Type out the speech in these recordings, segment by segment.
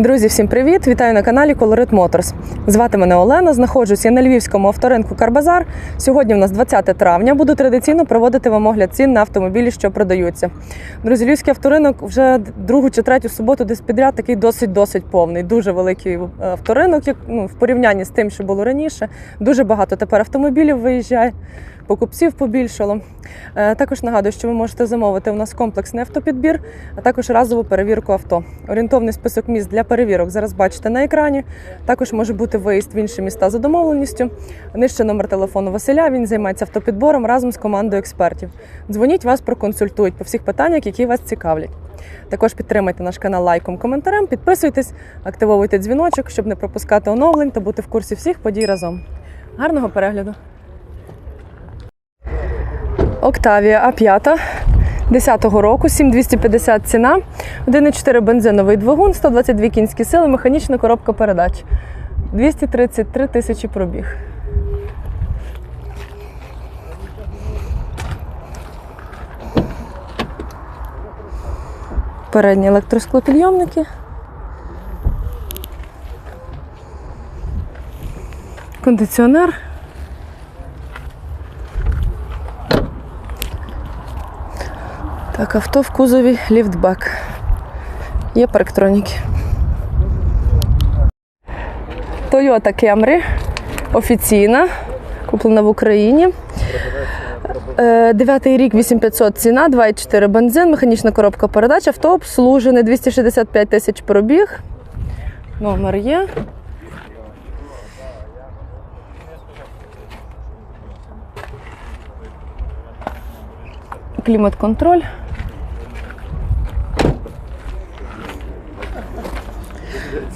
Друзі, всім привіт! Вітаю на каналі Colorit Motors. Звати мене Олена. Знаходжусь я на львівському авторинку Карбазар. Сьогодні у нас 20 травня. Буду традиційно проводити вам огляд цін на автомобілі, що продаються. Друзі, львівський авторинок вже другу чи третю суботу десь підряд такий досить досить повний. Дуже великий е, авторинок, як ну, в порівнянні з тим, що було раніше. Дуже багато тепер автомобілів виїжджає. Покупців побільшало. Е, Також нагадую, що ви можете замовити у нас комплексний автопідбір, а також разову перевірку авто. Орієнтовний список міст для перевірок зараз бачите на екрані. Також може бути виїзд в інші міста за домовленістю. Нижче номер телефону Василя. Він займається автопідбором разом з командою експертів. Дзвоніть вас проконсультують по всіх питаннях, які вас цікавлять. Також підтримайте наш канал лайком, коментарем, підписуйтесь, активовуйте дзвіночок, щоб не пропускати оновлень та бути в курсі всіх подій разом. Гарного перегляду! Октавія А5 10-го року, 7250 ціна, 1,4 бензиновий двигун, 122 кінські сили, механічна коробка передач. 233 тисячі пробіг. Передні електросклопідйомники. Кондиціонер. Так, авто в кузові ліфтбек. Є парктроніки. Toyota Camry. Офіційна. Куплена в Україні. Е, Дев'ятий рік 8500 ціна, 2,4 бензин, механічна коробка передач, авто обслужене, 265 тисяч пробіг. Номер є. Клімат-контроль.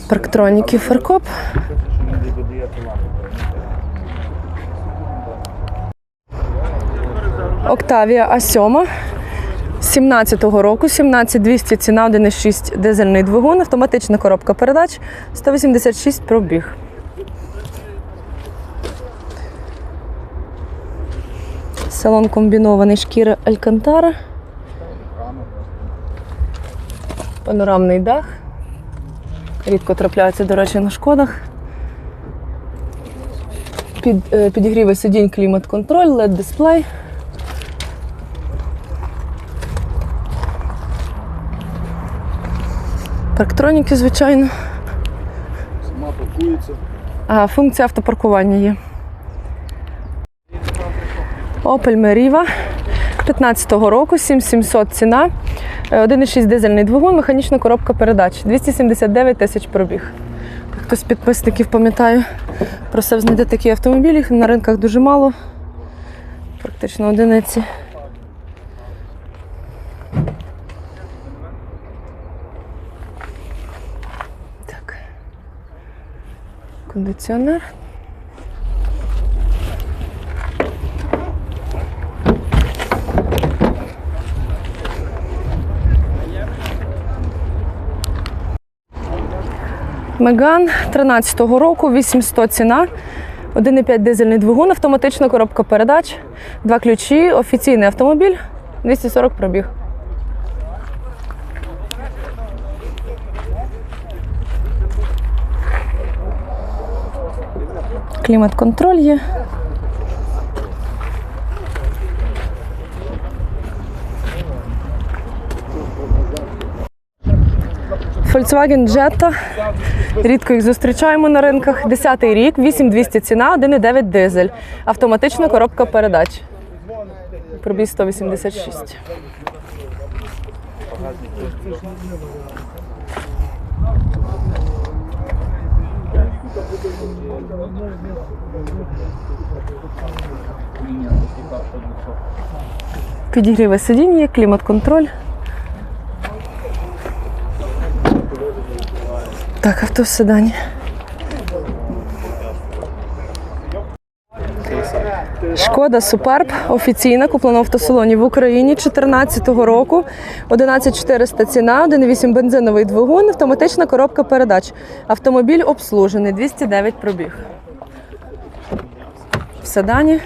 Парктроніки фаркоп. Октавія А7 17-го року, 17200 ціна, 1,6 дизельний двигун, автоматична коробка передач, 186 пробіг. Салон комбінований шкіра Алькантара. Панорамний дах. Рідко трапляються, до речі, на шкодах. Під, е, підігріви сидінь, клімат-контроль, LED дисплей. Парктроніки, звичайно. Сама паркується. А, функція автопаркування є. Opel Meriva 15-го року, 7700 ціна, 1,6 дизельний двигун, механічна коробка передач, 279 тисяч пробіг. Хтось з підписників пам'ятаю, просив знайти такі автомобілі, на ринках дуже мало, практично одиниці. Кондиціонер. Меган 13-го року, 800 ціна, 1,5 дизельний двигун, автоматична коробка передач, два ключі, офіційний автомобіль, 240 пробіг. Клімат-контроль є. Volkswagen Jetta. Рідко їх зустрічаємо на ринках. 10-й рік, 8200 ціна, 1,9 дизель. Автоматична коробка передач. Пробіг 186. Підігріве сидіння, клімат-контроль. Так, авто в седані. Шкода Суперб офіційна, куплена в автосалоні в Україні 2014 року. 11400 ціна, 1,8 бензиновий двигун, автоматична коробка передач. Автомобіль обслужений, 209 пробіг. В седані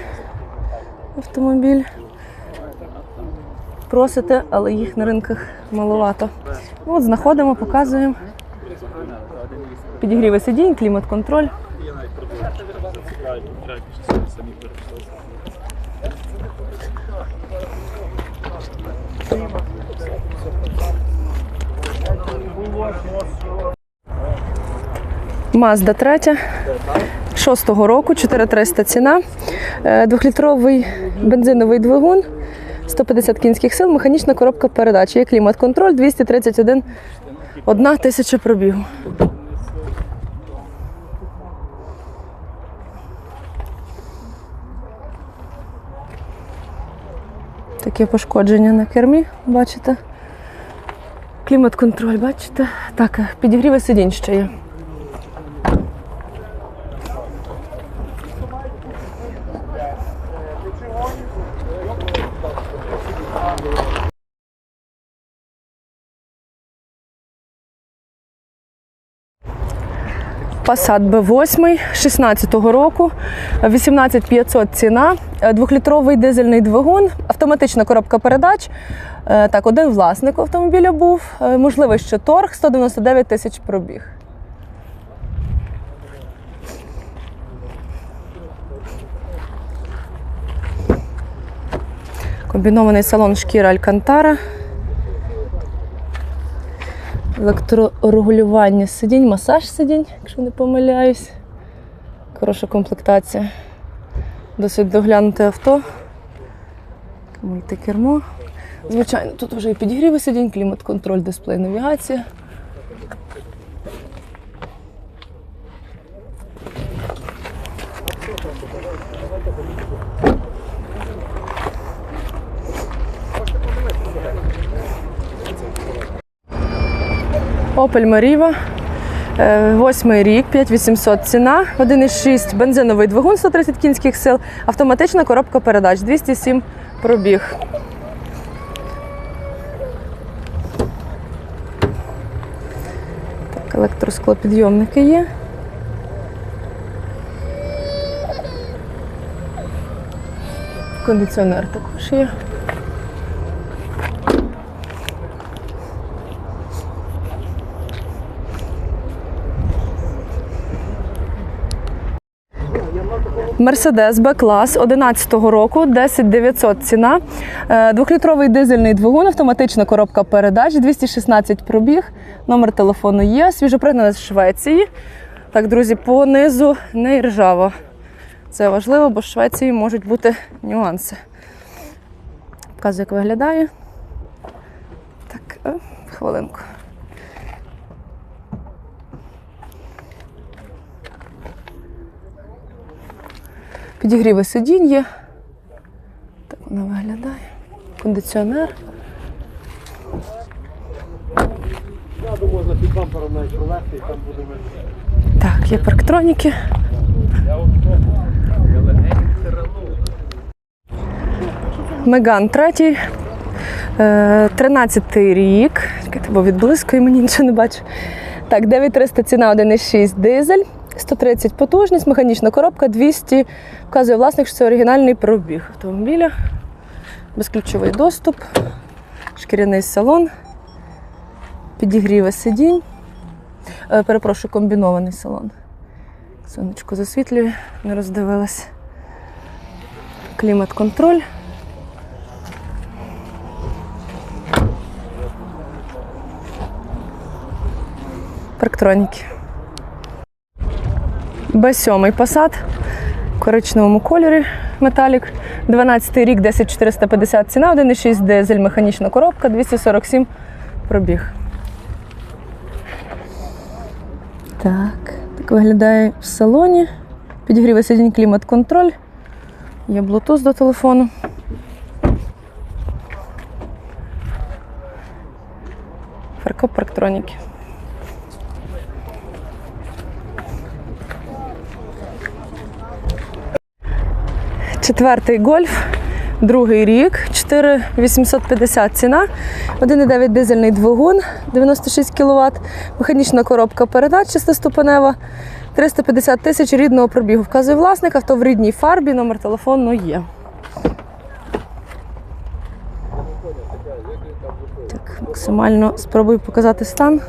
автомобіль. Просите, але їх на ринках маловато. Ну, От знаходимо, показуємо. Підігріви сидінь, клімат-контроль. Мазда 3. Шостого року, 4300 ціна. Е, Двохлітровий бензиновий двигун, 150 кінських сил, механічна коробка передач. Є клімат-контроль, 231 одна тисяча пробігу. Таке пошкодження на кермі, бачите? Клімат-контроль, бачите? Так, підігріви сидінь ще є. Passat B8 16-го року, 18500 ціна, е, двохлітровий дизельний двигун, автоматична коробка передач. Е, Так, один власник автомобіля був, е, можливий ще торг, 199 тисяч пробіг. Комбінований салон шкіра Алькантара. Електрорегулювання сидінь, масаж сидінь, якщо не помиляюсь. Хороша комплектація. Досить доглянуте авто. Мультикермо. Звичайно, тут вже і підігріви сидінь, клімат-контроль, дисплей, навігація. Opel Meriva. Е, Восьмий рік, 5800 ціна, 1,6 бензиновий двигун 130 кінських сил, автоматична коробка передач, 207 пробіг. Так, електросклопідйомники є. Кондиціонер також є. Мерседес Б-клас 11-го року, 10900 ціна. Е, Двохлітровий дизельний двигун, автоматична коробка передач, 216 пробіг. Номер телефону є. Свіжопригнана з Швеції. Так, друзі, по низу не ржава. Це важливо, бо в Швеції можуть бути нюанси. Показую, як виглядає. Так, е, хвилинку. Підігріви сидінь є. Так вона виглядає. Кондиціонер. Можна під бампером навіть пролегти і там буде видно. Так, є парктроніки. Меган третій. Е, 13 рік. Чекайте, бо відблискує, мені нічого не бачу. Так, 9300 ціна 1,6 дизель, 130 потужність, механічна коробка, 200. Вказує власник, що це оригінальний пробіг автомобіля. Безключовий доступ, шкіряний салон, підігріве сидінь. Е, Перепрошую, комбінований салон. Сонечко засвітлює, не роздивилась. Клімат-контроль. Парктроніки. Б7 Passat в коричневому кольорі металік. 12 рік, 10450 ціна, 1,6 дизель, механічна коробка, 247 пробіг. Так, так виглядає в салоні. Підігріває сидінь клімат-контроль. Є Bluetooth до телефону. Фаркоп парктроніки. Четвертий гольф, другий рік, 4850 ціна, 1,9 дизельний двигун, 96 кВт, механічна коробка передач шестиступенева, 350 тисяч рідного пробігу. Вказує власник, авто в рідній фарбі, номер телефону є. Так, максимально спробую показати стан.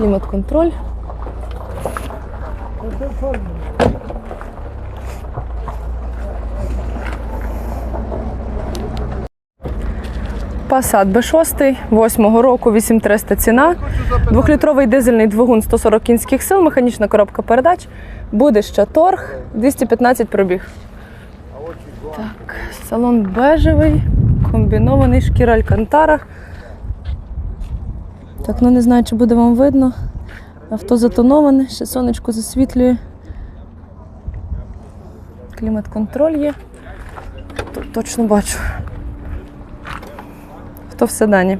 Клімат-контроль. Passat B6, 8 року, 8300 ціна. Двохлітровий дизельний двигун 140 кінських сил, механічна коробка передач. Буде ще торг, 215 пробіг. Так, салон бежевий, комбінований, шкіра Алькантара. Так, ну не знаю, чи буде вам видно. Авто затоноване, ще сонечко засвітлює. Клімат-контроль є. Тут точно бачу. Хто в седані?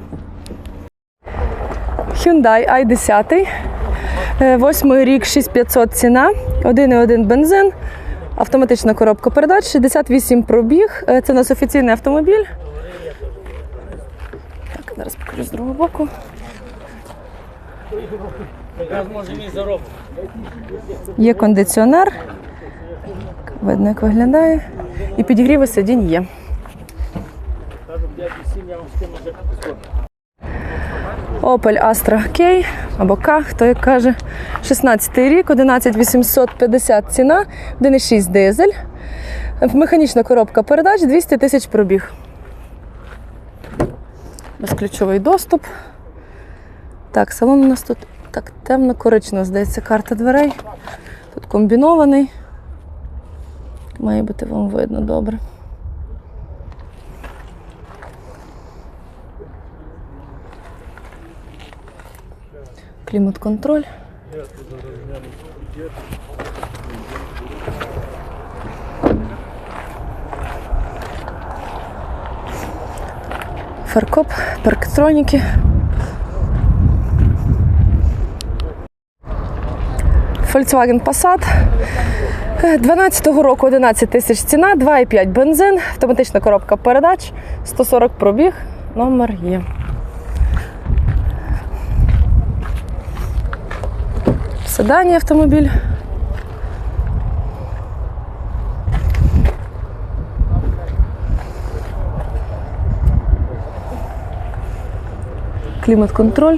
Hyundai i10. Е, Восьмий рік 6500 ціна, 1,1 бензин, автоматична коробка передач, 68 пробіг. Е, Це у нас офіційний автомобіль. Так, зараз покажу з другого боку. Є кондиціонер. Видно, як виглядає. І підігріви сидінь є. Opel Astra K або K, хто як каже. 16 рік, 11850 ціна, 1,6 дизель. Механічна коробка передач, 200 тисяч пробіг. Безключовий доступ. Так, салон у нас тут так темно-коричнево, здається, карта дверей. Тут комбінований. Має бути вам видно добре. Клімат-контроль. Фаркоп, парктроніки. Volkswagen Passat. 12-го року 11 тисяч ціна, 2,5 бензин, автоматична коробка передач, 140 пробіг, номер є. Седані автомобіль. Клімат-контроль.